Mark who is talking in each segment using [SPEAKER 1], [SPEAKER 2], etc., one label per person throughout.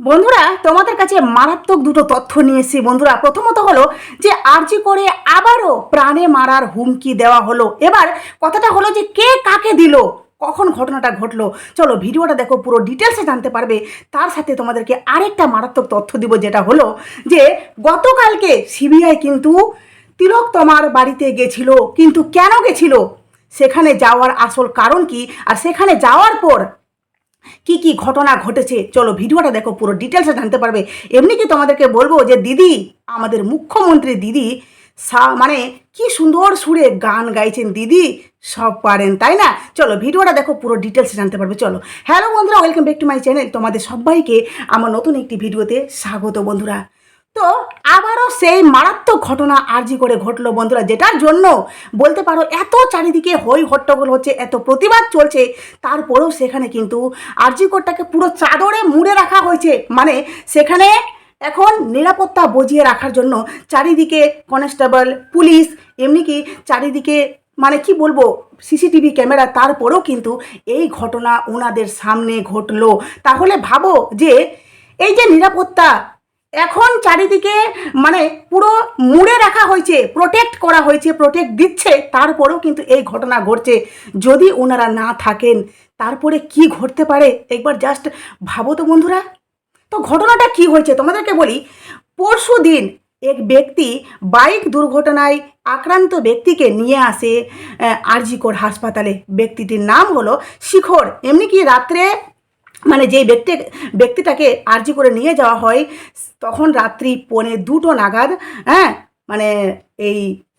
[SPEAKER 1] বন্ধুরা, তোমাদের কাছে মারাত্মক দুটো তথ্য নিয়ে এসেছি। বন্ধুরা, প্রথমত হলো যে আর্জি করে আবারও প্রাণে মারার হুমকি দেওয়া হলো। এবার কথাটা হলো যে কে কাকে দিল? কখন ঘটনাটা ঘটলো? চলো ভিডিওটা দেখো, পুরো ডিটেলসে জানতে পারবে। তার সাথে তোমাদেরকে আরেকটা মারাত্মক তথ্য দিব, যেটা হলো যে গতকালকে সিবিআই কিন্তু তিলক তোমার বাড়িতে গেছিল, কিন্তু কেন গেছিল? সেখানে যাওয়ার আসল কারণ কি? আর সেখানে যাওয়ার পর কি কি ঘটনা ঘটেছে? চলো ভিডিওটা দেখো, পুরো ডিটেলসে জানতে পারবে। এমনি কি তোমাদেরকে বলব যে দিদি, আমাদের মুখ্যমন্ত্রী দিদি, সা মানে কি সুন্দর সুরে গান গাইছেন দিদি, সব পারেন, তাই না? চলো ভিডিওটা দেখো, পুরো ডিটেলসে জানতে পারবে, চলো। হ্যালো বন্ধুরা welcome back to my channel তোমাদের সবাইকে আমার নতুন একটি ভিডিওতে স্বাগত বন্ধুরা। তো আবারও সেই মারাত্মক ঘটনা আর্জি করে ঘটলো বন্ধুরা, যেটার জন্য বলতে পারো এত চারিদিকে হই হট্টগোল হচ্ছে, এত প্রতিবাদ চলছে, তারপরেও সেখানে কিন্তু আরজিকরটাকে পুরো চাদরে মুড়ে রাখা হয়েছে। মানে সেখানে এখন নিরাপত্তা বজিয়ে রাখার জন্য চারিদিকে কনস্টেবল, পুলিশ, এমনি কি চারিদিকে মানে কি বলব, সিসিটিভি ক্যামেরা, তারপরেও কিন্তু এই ঘটনা ওনাদের সামনে ঘটলো। তাহলে ভাবো যে এই যে নিরাপত্তা এখন চারিদিকে মানে পুরো মুড়ে রাখা হয়েছে প্রোটেক্ট করা হয়েছে প্রোটেক্ট দিচ্ছে, তারপরেও কিন্তু এই ঘটনা ঘটছে। যদি ওনারা না থাকেন, তারপরে কি ঘটতে পারে? একবার জাস্ট ভাবো তো বন্ধুরা। তো ঘটনাটা কি হয়েছে? তোমাদেরকে বলি, পরশু দিন এক ব্যক্তি বাইক দুর্ঘটনায় আক্রান্ত ব্যক্তিকে নিয়ে আসে আরজিকর হাসপাতালে। ব্যক্তিটির নাম হলো শিখর। এমনি কি রাত্রে মানে যেই ব্যক্তি, ব্যক্তিটাকে আর্জি করে নিয়ে যাওয়া হয়, তখন রাত্রি পৌনে দুটো নাগাদ হ্যাঁ মানে এই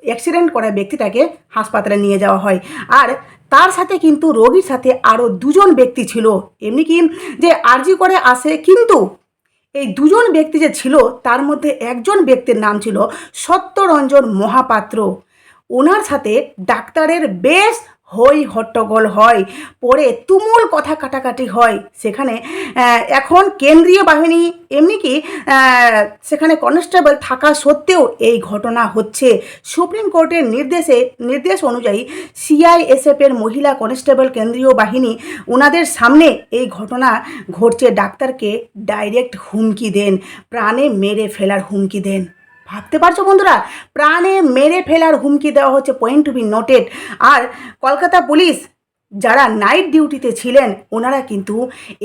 [SPEAKER 1] অ্যাক্সিডেন্ট করা ব্যক্তিটাকে হাসপাতালে নিয়ে যাওয়া হয়। আর তার সাথে কিন্তু রোগীর সাথে আরও দুজন ব্যক্তি ছিল। এমনি কি যে আর্জি করে আসে, কিন্তু এই দুজন ব্যক্তি যে ছিল, তার মধ্যে একজন ব্যক্তির নাম ছিল সত্যরঞ্জন মহাপাত্র। ওনার সাথে ডাক্তারের বেশ হই হট্টগোল হয় পরে তুমুল কথা কাটাকাটি হয়। সেখানে এখন কেন্দ্রীয় বাহিনী, এমনি কি সেখানে কনস্টেবল থাকা সত্ত্বেও এই ঘটনা হচ্ছে। সুপ্রিম কোর্টের নির্দেশে, নির্দেশ অনুযায়ী সিআইএসএফের মহিলা কনস্টেবল কেন্দ্রীয় বাহিনী ওনাদের সামনে এই ঘটনা ঘটছে। ডাক্তারকে ডাইরেক্ট হুমকি দেন, প্রাণে মেরে ফেলার হুমকি দেন। ভাবতে পারছ বন্ধুরা? প্রাণে মেরে ফেলার হুমকি দেওয়া হচ্ছে পয়েন্ট টু বি নোটেড আর কলকাতা পুলিশ, যারা নাইট ডিউটিতে ছিলেন, ওনারা কিন্তু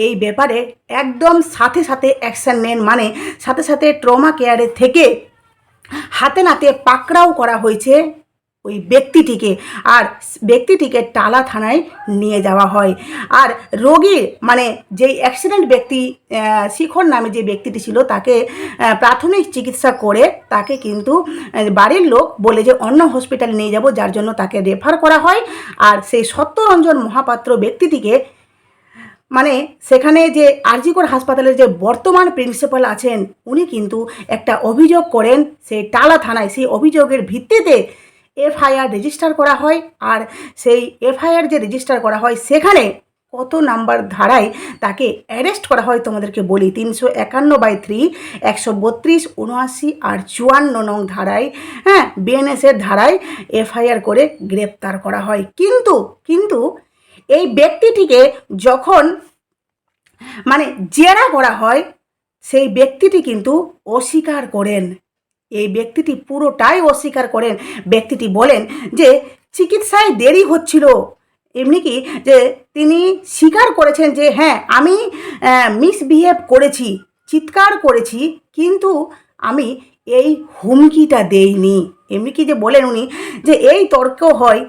[SPEAKER 1] এই ব্যাপারে একদম সাথে সাথে অ্যাকশান নেন। মানে সাথে সাথে ট্রমা কেয়ারের থেকে হাতে নাতে পাকড়াও করা হয়েছে। ওই ব্যক্তিটিকে আর ব্যক্তিটিকে টালা থানায় নিয়ে যাওয়া হয়। আর রোগীর মানে যেই অ্যাক্সিডেন্ট ব্যক্তি শিখর নামে যে ব্যক্তিটি ছিল তাকে প্রাথমিক চিকিৎসা করে তাকে কিন্তু বাড়ির লোক বলে যে অন্য হসপিটালে নিয়ে যাব, যার জন্য তাকে রেফার করা হয়। আর সেই সত্যরঞ্জন মহাপাত্র ব্যক্তিটিকে মানে সেখানে যে আরজিকর হাসপাতালের যে বর্তমান প্রিন্সিপাল আছেন, উনি কিন্তু একটা অভিযোগ করেন, সেই টালা থানায়, সেই অভিযোগের ভিত্তিতে এফআইআর রেজিস্টার করা হয় আর সেই এফআইআর যে রেজিস্টার করা হয় সেখানে কত নাম্বার ধারায় তাকে অ্যারেস্ট করা হয় তোমাদেরকে বলি। তিনশো একান্ন বাই থ্রি একশো বত্রিশ, উনআশি আর চুয়ান্ন নং ধারায় হ্যাঁ বিএনএসের ধারায় এফআইআর করে গ্রেপ্তার করা হয়। কিন্তু কিন্তু এই ব্যক্তিটিকে যখন মানে জেরা করা হয়, সেই ব্যক্তিটি কিন্তু অস্বীকার করেন। এই ব্যক্তিটি পুরোটাই অস্বীকার করেন। ব্যক্তিটি বলেন যে চিকিৎসায় দেরি হচ্ছিল। এমনি কি যে তিনি স্বীকার করেছেন যে হ্যাঁ আমি মিসবিহেভ করেছি, চিৎকার করেছি, কিন্তু আমি এই হুমকিটা দেইনি। এমনি কি যে বলেন উনি যে, এই তর্ক হয়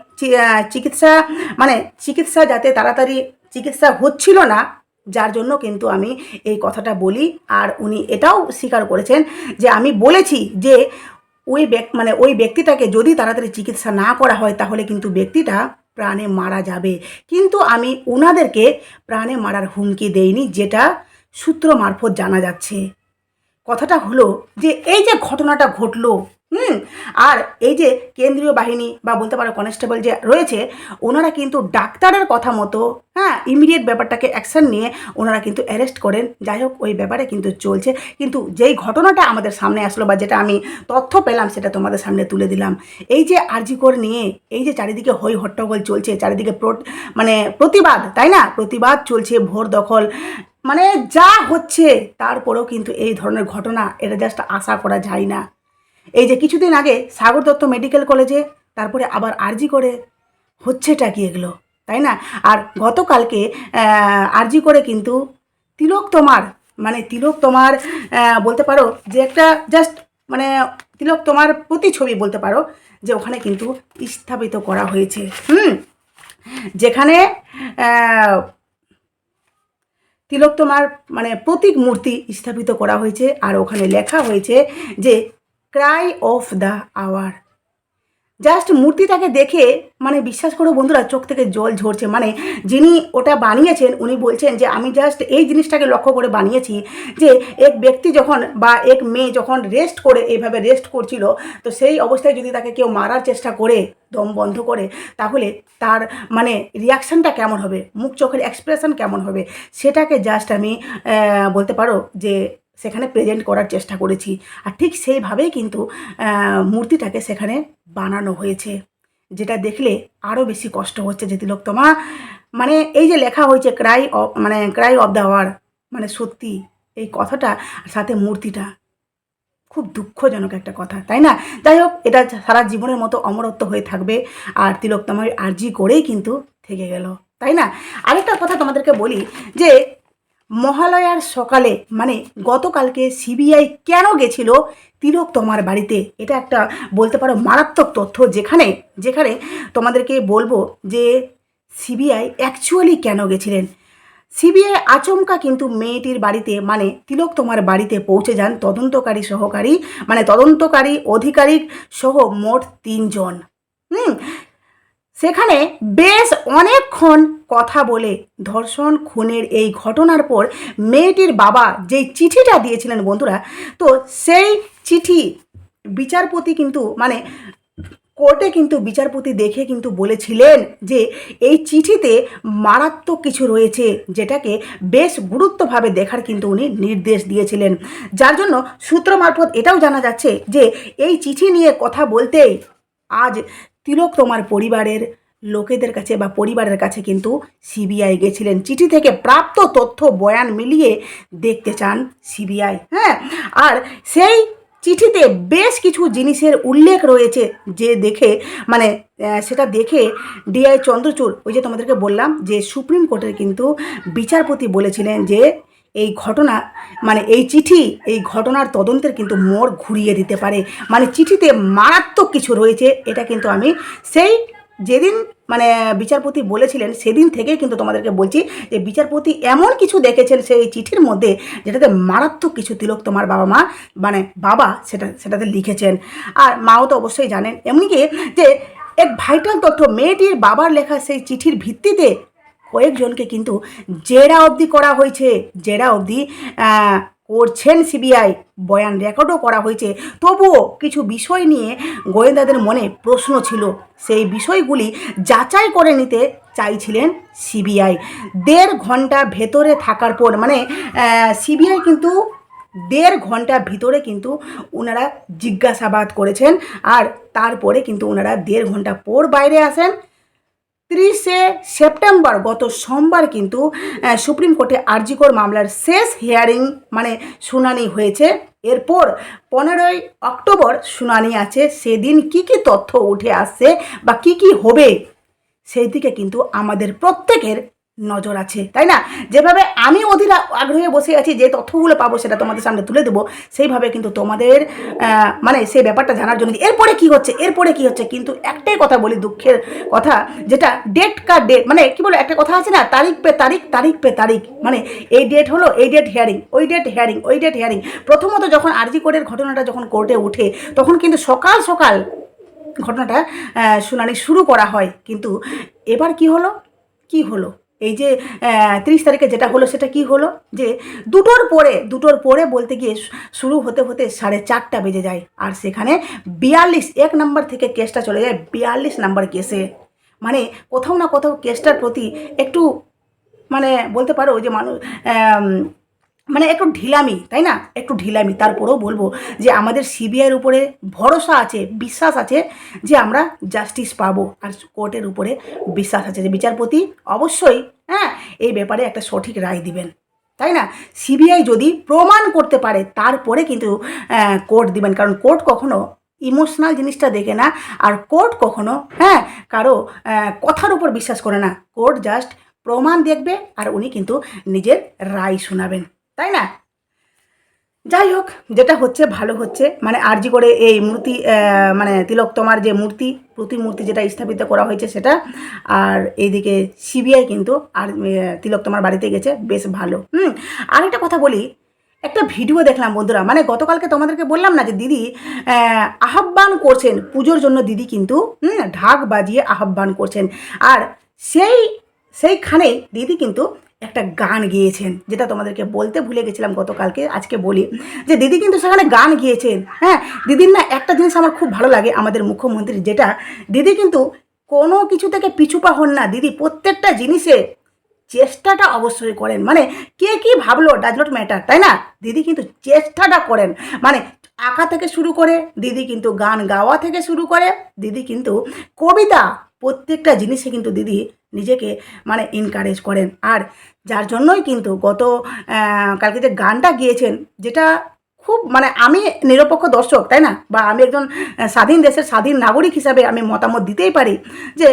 [SPEAKER 1] চিকিৎসা মানে চিকিৎসা যাতে তাড়াতাড়ি চিকিৎসা হচ্ছিল না যার জন্য কিন্তু আমি এই কথাটা বলি। আর উনি এটাও স্বীকার করেছেন যে আমি বলেছি যে ওই মানে ওই ব্যক্তিটাকে যদি তাড়াতাড়ি চিকিৎসা না করা হয় তাহলে কিন্তু ব্যক্তিটা প্রাণে মারা যাবে। কিন্তু আমি ওনাদেরকে প্রাণে মারার হুমকি দেইনি, যেটা সূত্র মারফত জানা যাচ্ছে। কথাটা হলো যে এই যে ঘটনাটা ঘটলো হুম, আর এই যে কেন্দ্রীয় বাহিনী বা বলতে পারো কনস্টেবল যে রয়েছে, ওনারা কিন্তু ডাক্তারের কথা মতো হ্যাঁ ইমিডিয়েট ব্যাপারটাকে অ্যাকশন নিয়ে ওনারা কিন্তু অ্যারেস্ট করেন। যাই হোক, ওই ব্যাপারে কিন্তু চলছে। কিন্তু যেই ঘটনাটা আমাদের সামনে আসলো বা যেটা আমি তথ্য পেলাম, সেটা তোমাদের সামনে তুলে দিলাম। এই যে আরজিকর নিয়ে, এই যে চারিদিকে হই হট্টগোল চলছে, চারিদিকে মানে প্রতিবাদ, তাই না? প্রতিবাদ চলছে ভোর দখল মানে যা হচ্ছে, তারপরেও কিন্তু এই ধরনের ঘটনা, এটা জাস্ট আশা করা যায় না। এই যে কিছুদিন আগে সাগর দত্ত মেডিকেল কলেজে, তারপরে আবার আরজি করে, হচ্ছেটা কি এগুলো, তাই না? আর গতকালকে আরজি করে কিন্তু তিলক তোমার মানে তিলক তোমার বলতে পারো যে একটা জাস্ট মানে তিলক তোমার প্রতিছবি বলতে পারো যে ওখানে কিন্তু স্থাপিত করা হয়েছে। হুম? যেখানে তিলক তোমার মানে প্রতীক মূর্তি স্থাপিত করা হয়েছে আর ওখানে লেখা হয়েছে যে cry of the hour. Just মূর্তিটাকে দেখে মানে বিশ্বাস করো বন্ধুরা, চোখ থেকে জল ঝরছে। মানে যিনি ওটা বানিয়েছেন, উনি বলছেন যে, আমি জাস্ট এই জিনিসটাকে লক্ষ্য করে বানিয়েছি যে, এক ব্যক্তি যখন বা এক মেয়ে যখন রেস্ট করে এইভাবে রেস্ট করছিল, তো সেই অবস্থায় যদি তাকে কেউ মারার চেষ্টা করে, দম বন্ধ করে, তাহলে তার মানে রিয়াকশানটা কেমন হবে? মুখ চোখের এক্সপ্রেশন কেমন হবে? সেটাকে জাস্ট আমি বলতে পারো যে সেখানে প্রেজেন্ট করার চেষ্টা করেছি। আর ঠিক সেইভাবেই কিন্তু মূর্তিটাকে সেখানে বানানো হয়েছে। যেটা দেখলে আরও বেশি কষ্ট হচ্ছে যে তিলোত্তমা মানে এই যে লেখা হয়েছে ক্রাই অফ মানে ক্রাই অফ দ্য ওয়ার মানে সত্যি এই কথাটা সাথে মূর্তিটা। খুব দুঃখজনক একটা কথা, তাই না? যাই হোক, এটা সারা জীবনের মতো অমরত্ব হয়ে থাকবে আর তিলোত্তমার আর্জি করেই কিন্তু থেকে গেল, তাই না? আরেকটা কথা তোমাদেরকে বলি যে মহালয়ার সকালে মানে গতকালকে সিবিআই কেন গেছিল? তিলক, তোমার বাড়িতে। এটা একটা বলতে পারো মারাত্মক তথ্য যেখানে যেখানে তোমাদেরকে বলব যে সিবিআই অ্যাকচুয়ালি কেন গেছিলেন? সিবিআই আচমকা কিন্তু মেয়েটির বাড়িতে মানে তিলক তোমার বাড়িতে পৌঁছে যান তদন্তকারী সহকারী মানে তদন্তকারী আধিকারিক সহ মোট তিনজন। হুম? সেখানে বেশ অনেকক্ষণ কথা বলে ধর্ষণ, খুনের এই ঘটনার পর মেয়েটির বাবা যেই চিঠিটা দিয়েছিলেন বন্ধুরা, তো সেই চিঠি বিচারপতি কিন্তু মানে কোর্টে কিন্তু বিচারপতি দেখে কিন্তু বলেছিলেন যে এই চিঠিতে মারাত্মক কিছু রয়েছে যেটাকে বেশ গুরুত্বভাবে দেখার কিন্তু উনি নির্দেশ দিয়েছিলেন। যার জন্য সূত্র মারফত এটাও জানা যাচ্ছে যে এই চিঠি নিয়ে কথা বলতেই আজ তিলক তোমার পরিবারের লোকেদের কাছে বা পরিবারের কাছে কিন্তু সিবিআই গেছিলেন। চিঠি থেকে প্রাপ্ত তথ্য, বয়ান মিলিয়ে দেখতে চান সিবিআই হ্যাঁ? আর সেই চিঠিতে বেশ কিছু জিনিসের উল্লেখ রয়েছে যে দেখে মানে সেটা দেখে ডিআই চন্দ্রচূড়, ওই যে তোমাদেরকে বললাম যে সুপ্রিম কোর্টের কিন্তু বিচারপতি বলেছিলেন যে এই ঘটনা মানে এই চিঠি, এই ঘটনার তদন্তের কিন্তু মোড় ঘুরিয়ে দিতে পারে। মানে চিঠিতে মারাত্মক কিছু রয়েছে, এটা কিন্তু আমি সেই যেদিন মানে বিচারপতি বলেছিলেন, সেদিন থেকেই কিন্তু তোমাদেরকে বলছি যে বিচারপতি এমন কিছু দেখেছেন সেই চিঠির মধ্যে, যেটাতে মারাত্মক কিছু তিলক তোমার বাবা মা মানে বাবা সেটা, সেটাতে লিখেছেন। আর মাও তো অবশ্যই জানেন। এমনকি যে এক ভাইটাল তথ্য, মেয়েটির বাবার লেখা সেই চিঠির ভিত্তিতে কয়েকজনকে কিন্তু জেরা অবধি করা হয়েছে, জেরা অবধি করছেন সিবিআই। বয়ান রেকর্ডও করা হয়েছে। তবুও কিছু বিষয় নিয়ে গোয়েন্দাদের মনে প্রশ্ন ছিল। সেই বিষয়গুলি যাচাই করে নিতে চাইছিলেন সিবিআই। দেড় ঘণ্টা ভেতরে থাকার পর মানে সিবিআই কিন্তু দেড় ঘণ্টা ভিতরে কিন্তু ওনারা জিজ্ঞাসাবাদ করেছেন। আর তারপরে কিন্তু ওনারা দেড় ঘণ্টা পর বাইরে আসেন। তিরিশে সেপ্টেম্বর গত সোমবার কিন্তু সুপ্রিম কোর্টে আরজিকর মামলার শেষ হিয়ারিং মানে শুনানি হয়েছে। এরপর পনেরোই অক্টোবর শুনানি আছে। সেদিন কি কি তথ্য উঠে আসছে বা কি কি হবে সেই দিকে কিন্তু আমাদের প্রত্যেকের নজর আছে, তাই না? যেভাবে আমি অধীর আগ্রহে বসে আছি যে তথ্যগুলো পাবো সেটা তোমাদের সামনে তুলে দেবো, সেইভাবে কিন্তু তোমাদের মানে সেই ব্যাপারটা জানার জন্য এরপরে কি হচ্ছে? এরপরে কি হচ্ছে? কিন্তু একটাই কথা বলি, দুঃখের কথা, যেটা ডেট কা ডেট মানে কি বলো একটা কথা আছে না, তারিখ পে তারিখ তারিখ পে তারিখ মানে এই ডেট হলো, এই ডেট হিয়ারিং ওই ডেট হিয়ারিং ওই ডেট হিয়ারিং প্রথমত যখন আরজি কোর্টের ঘটনাটা যখন কোর্টে ওঠে, তখন কিন্তু সকাল সকাল ঘটনাটা শুনানি শুরু করা হয়। কিন্তু এবার কি হলো? কি হলো? এই যে তিরিশ তারিখে যেটা হলো সেটা কি হলো? যে দুটোর পরে দুটোর পরে বলতে গিয়ে শুরু হতে হতে সাড়ে চারটা বেজে যায়। আর সেখানে বিয়াল্লিশ, এক নাম্বার থেকে কেসটা চলে যায় বিয়াল্লিশ নাম্বার কেসে। মানে কোথাও না কোথাও কেসটার প্রতি একটু মানে বলতে পারো যে মানুষ মানে একটু ঢিলামি, তাই না? একটু ঢিলামি। তারপরেও বলব যে আমাদের সিবিআইয়ের উপরে ভরসা আছে, বিশ্বাস আছে যে আমরা জাস্টিস পাবো। আর কোর্টের উপরে বিশ্বাস আছে যে বিচারপতি অবশ্যই হ্যাঁ এই ব্যাপারে একটা সঠিক রায় দিবেন। তাই না? সিবিআই যদি প্রমাণ করতে পারে, তারপরে কিন্তু কোর্ট দিবেন। কারণ কোর্ট কখনো ইমোশনাল জিনিসটা দেখে না, আর কোর্ট কখনো হ্যাঁ কারও কথার উপর বিশ্বাস করে না। কোর্ট জাস্ট প্রমাণ দেখবে, আর উনি কিন্তু নিজের রায় শোনাবেন। তাই না? যাই হোক, যেটা হচ্ছে, ভালো হচ্ছে। মানে আরজি করে এই মূর্তি মানে তিলক তোমার যে মূর্তি, প্রতিমূর্তি যেটা স্থাপিত করা হয়েছে সেটা। আর এইদিকে সিবিআই কিন্তু আর তিলক তোমার বাড়িতে গেছে, বেশ ভালো। হুম, আরেকটা কথা বলি, একটা ভিডিও দেখলাম বন্ধুরা মানে গতকালকে তোমাদেরকে বললাম না যে দিদি আহ্বান করছেন পুজোর জন্য দিদি কিন্তু ঢাক বাজিয়ে আহ্বান করছেন। আর সেই, সেইখানেই দিদি কিন্তু একটা গান গেয়েছেন, যেটা তোমাদেরকে বলতে ভুলে গেছিলাম গতকালকে, আজকে বলি, যে দিদি কিন্তু সেখানে গান গিয়েছেন। হ্যাঁ দিদির না একটা জিনিস আমার খুব ভালো লাগে, আমাদের মুখ্যমন্ত্রী, যেটা দিদি কিন্তু কোনো কিছু থেকে পিছুপা হন না। দিদি প্রত্যেকটা জিনিসে চেষ্টাটা অবশ্যই করেন। মানে কে কি ভাবলো ডাজ নট ম্যাটার তাই না? দিদি কিন্তু চেষ্টাটা করেন। মানে আঁকা থেকে শুরু করে, দিদি কিন্তু গান গাওয়া থেকে শুরু করে, দিদি কিন্তু কবিতা প্রত্যেকটা জিনিসে কিন্তু দিদি নিজেকে মানে এনকারেজ করেন। আর যার জন্যই কিন্তু গত কালকে যে গানটা গিয়েছেন, যেটা খুব মানে আমি নিরপেক্ষ দর্শক, তাই না? বা আমি একজন স্বাধীন দেশের স্বাধীন নাগরিক হিসাবে আমি মতামত দিতেই পারি যে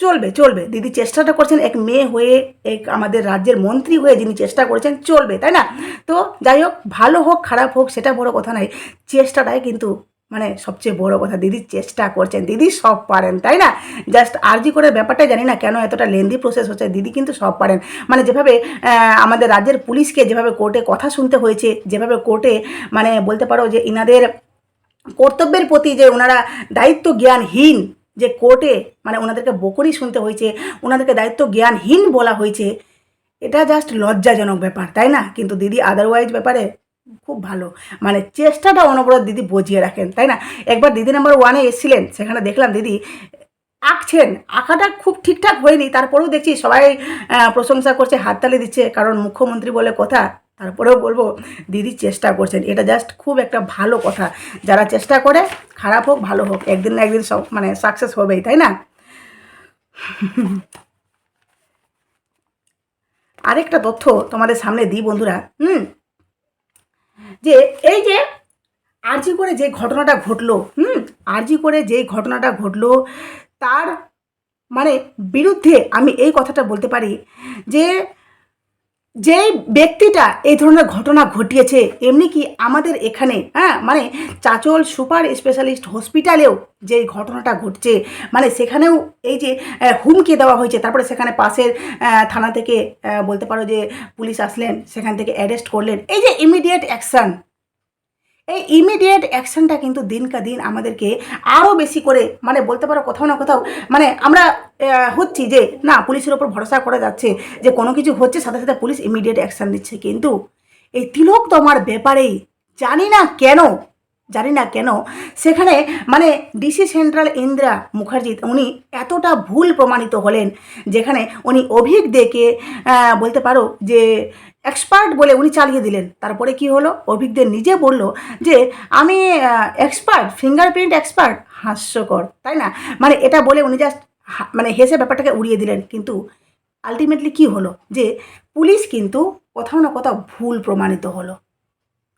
[SPEAKER 1] চলবে চলবে। দিদি চেষ্টাটা করছেন এক মেয়ে হয়ে, এক আমাদের রাজ্যের মন্ত্রী হয়ে যিনি চেষ্টা করেছেন, চলবে, তাই না? তো যাই হোক, ভালো হোক, খারাপ হোক, সেটা বড় কথা নয়। চেষ্টাটাই কিন্তু মানে সবচেয়ে বড় কথা, দিদি চেষ্টা করছেন, দিদি সব পারেন, তাই না? জাস্ট আরজি করে ব্যাপারটা জানি না কেন এতটা লেন্দি প্রসেস হচ্ছে, দিদি কিন্তু সব পারেন। মানে যেভাবে আমাদের রাজ্যের পুলিশকে যেভাবে কোর্টে কথা শুনতে হয়েছে, যেভাবে কোর্টে মানে বলতে পারো যে ইনাদের কর্তব্যের প্রতি যে ওনারা দায়িত্ব জ্ঞানহীন যে কোর্টে মানে ওনাদেরকে বকরি শুনতে হয়েছে, ওনাদেরকে দায়িত্ব জ্ঞানহীন বলা হয়েছে, এটা জাস্ট লজ্জাজনক ব্যাপার, তাই না? কিন্তু দিদি আদারওয়াইজ ব্যাপারে খুব ভালো। মানে চেষ্টাটা অনবরত দিদি বজিয়ে রাখেন, তাই না? একবার দিদি নাম্বার ওয়ানে এসেছিলেন, সেখানে দেখলাম দিদি আঁকছেন। আঁকাটা খুব ঠিকঠাক হয়নি, তারপরেও দেখছি সবাই প্রশংসা করছে হাততালি দিচ্ছে, কারণ মুখ্যমন্ত্রী বলে কথা, তারপরেও বলব দিদি চেষ্টা করছেন। এটা জাস্ট খুব একটা ভালো কথা। যারা চেষ্টা করে, খারাপ হোক, ভালো হোক, একদিন না একদিন সব মানে সাকসেস হবেই, তাই না? আরেকটা তথ্য তোমাদের সামনে দিই বন্ধুরা, হুম? যে এই যে আরজি করে যে ঘটনাটা ঘটলো, হুম, আরজি করে যে ঘটনাটা ঘটলো, তার মানে বিরুদ্ধে আমি এই কথাটা বলতে পারি যে যে ব্যক্তিটা এই ধরনের ঘটনা ঘটিয়েছে, এমনি কি আমাদের এখানে হ্যাঁ? মানে চাচল সুপার স্পেশালিস্ট হসপিটালেও যে ঘটনাটা ঘটছে মানে সেখানেও এই যে হুমকে দেওয়া হয়েছে, তারপরে সেখানে পাশের থানা থেকে বলতে পারো যে পুলিশ আসলেন, সেখান থেকে অ্যারেস্ট করলেন। এই যে ইমিডিয়েট অ্যাকশান এই ইমিডিয়েট অ্যাকশনটা কিন্তু দিনকা দিন আমাদেরকে আরও বেশি করে মানে বলতে পারো কোথাও না কোথাও মানে আমরা হচ্ছি যে, না, পুলিশের ওপর ভরসা করা যাচ্ছে যে কোনো কিছু হচ্ছে, সাথে সাথে পুলিশ ইমিডিয়েট অ্যাকশন দিচ্ছে। কিন্তু এই তিলক তোমার ব্যাপারেই জানি না কেন, জানি না কেন, সেখানে মানে ডিসি সেন্ট্রাল ইন্দিরা মুখার্জি, উনি এতটা ভুল প্রমাণিত হলেন, যেখানে উনি অভিক দেখে বলতে পারো যে এক্সপার্ট বলে উনি চালিয়ে দিলেন। তারপরে কি হলো? অভিজ্ঞদের নিজে বলল যে, আমি এক্সপার্ট ফিঙ্গারপ্রিন্ট এক্সপার্ট হাস্যকর। তাই না? মানে এটা বলে উনি জাস্ট মানে হেসে ব্যাপারটাকে উড়িয়ে দিলেন। কিন্তু আলটিমেটলি কি হলো? যে, পুলিশ কিন্তু কোথাও না কোথাও ভুল প্রমাণিত হলো।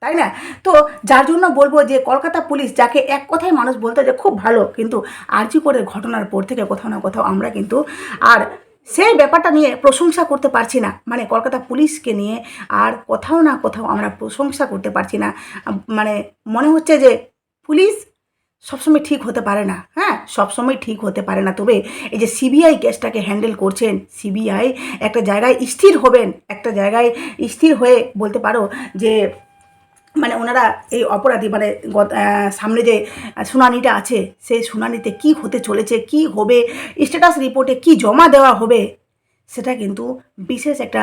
[SPEAKER 1] তাই না? তো যার জন্য বলব যে, কলকাতা পুলিশ যাকে এক কথায় মানুষ বলতো যে, খুব ভালো, কিন্তু আরজি করে ঘটনার পর থেকে কোথাও না কোথাও আমরা কিন্তু আর সেই ব্যাপারটা নিয়ে প্রশংসা করতে পারছি না। মানে কলকাতা পুলিশকে নিয়ে আর কোথাও না কোথাও আমরা প্রশংসা করতে পারছি না। মানে মনে হচ্ছে যে পুলিশ সবসময় ঠিক হতে পারে না। হ্যাঁ সবসময় ঠিক হতে পারে না। তবে এই যে সিবিআই কেসটাকে হ্যান্ডেল করছেন, সিবিআই একটা জায়গায় স্থির হবেন, একটা জায়গায় স্থির হয়ে বলতে পারো যে মানে ওনারা এই অপরাধী মানে সামনে যে শুনানিটা আছে, সেই শুনানিতে কি হতে চলেছে, কি হবে স্ট্যাটাস রিপোর্টে কি জমা দেওয়া হবে সেটা কিন্তু বিশেষ একটা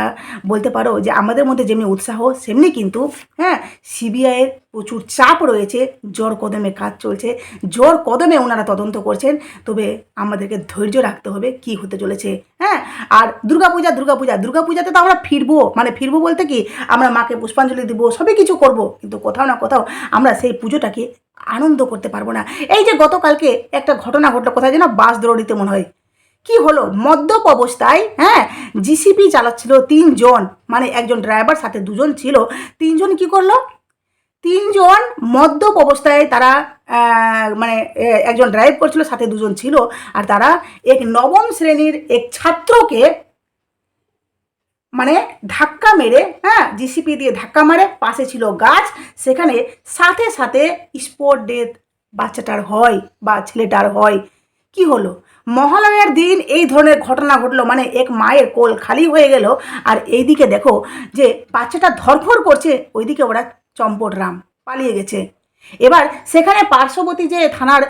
[SPEAKER 1] বলতে পারো যে আমাদের মধ্যে যেমনি উৎসাহ, সেমনি কিন্তু হ্যাঁ সিবিআইয়ের প্রচুর চাপ রয়েছে, জোর কদমে কাজ চলছে, জোর কদমে ওনারা তদন্ত করছেন, তবে আমাদেরকে ধৈর্য রাখতে হবে কি হতে চলেছে হ্যাঁ। আর দুর্গাপূজা দুর্গাপূজা, দুর্গাপূজাতে তো আমরা ফিরবো মানে ফিরবো বলতে কি, আমরা মাকে পুষ্পাঞ্জলি দিব সবই কিছু করব, কিন্তু কোথাও না কোথাও আমরা সেই পুজোটাকে আনন্দ করতে পারব না। এই যে গতকালকে একটা ঘটনা ঘটলো, কোথায় যেন বাস দৌড়িতে মনে হয় কি হলো? মদ্যপ অবস্থায় হ্যাঁ? জিসিপি চালাচ্ছিল তিনজন মানে একজন ড্রাইভার সাথে দুজন ছিল। তিনজন কি করল? তিনজন মদ্যপ অবস্থায় তারা মানে একজন ড্রাইভ করছিল, সাথে দুজন ছিল। আর তারা এক নবম শ্রেণির এক ছাত্রকে মানে ধাক্কা মেরে হ্যাঁ জিসিপি দিয়ে ধাক্কা মারে, পাশে ছিল গাছ। সেখানে সাথে সাথে স্পট ডেথ বাচ্চাটার হয় বা ছেলেটার হয়। কি হলো? মহালয়ার দিন এই ধরনের ঘটনা ঘটলো মানে এক মায়ের কোল খালি হয়ে গেল। আর এইদিকে দেখো যে বাচ্চাটা ধরফর করছে, ওইদিকে ওরা চম্পটরাম পালিয়ে গেছে। এবার সেখানে পার্শ্ববর্তী যে থানার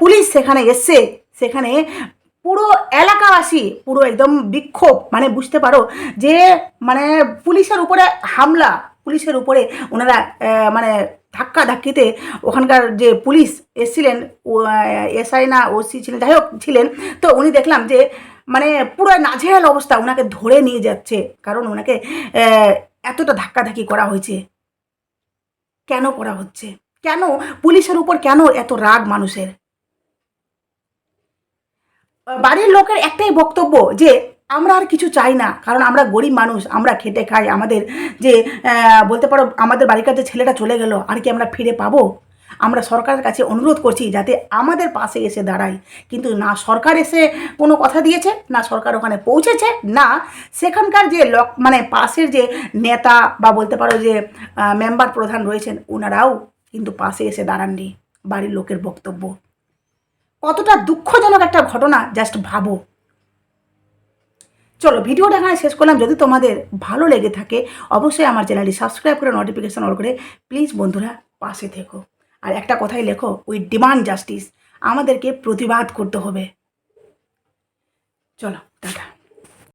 [SPEAKER 1] পুলিশ সেখানে এসছে। সেখানে পুরো এলাকাবাসী, পুরো একদম বিক্ষোভ মানে বুঝতে পারো যে মানে পুলিশের উপরে হামলা, পুলিশের উপরে ওনারা মানে ধাক্কা ধাক্কিতে ওখানকার যে পুলিশ এসছিলেন এসআই না ওসি ছিলেন, যাই হোক ছিলেন, তো উনি দেখলাম যে মানে পুরো নাজেহাল অবস্থা ওনাকে ধরে নিয়ে যাচ্ছে। কারণ ওনাকে এতটা ধাক্কাধাক্কি করা হয়েছে। কেন করা হচ্ছে? কেন পুলিশের উপর কেন এত রাগ মানুষের? বাড়ির লোকের একটাই বক্তব্য যে আমরা আর কিছু চাই না, কারণ আমরা গরিব মানুষ, আমরা খেটে খাই, আমাদের যে বলতে পারো আমাদের বাড়ির কাছে ছেলেটা চলে গেল, আর কি আমরা ফিরে পাবো? আমরা সরকারের কাছে অনুরোধ করছি যাতে আমাদের পাশে এসে দাঁড়ায়। কিন্তু না সরকার এসে কোনো কথা দিয়েছে, না সরকার ওখানে পৌঁছেছে, না সেখানকার যে লক মানে পাশের যে নেতা বা বলতে পারো যে মেম্বার প্রধান রয়েছেন ওনারাও কিন্তু পাশে এসে দাঁড়াননি, বাড়ির লোকের বক্তব্য। কতটা দুঃখজনক একটা ঘটনা জাস্ট ভাবো। চলো, ভিডিওটা এখানে শেষ করলাম। যদি তোমাদের ভালো লেগে থাকে, অবশ্যই আমার চ্যানেলটি সাবস্ক্রাইব করে নোটিফিকেশান অল করে প্লিজ বন্ধুরা পাশে থেকো। আর একটা কথাই লেখো উই ডিমান্ড জাস্টিস আমাদেরকে প্রতিবাদ করতে হবে। চলো, টাটা।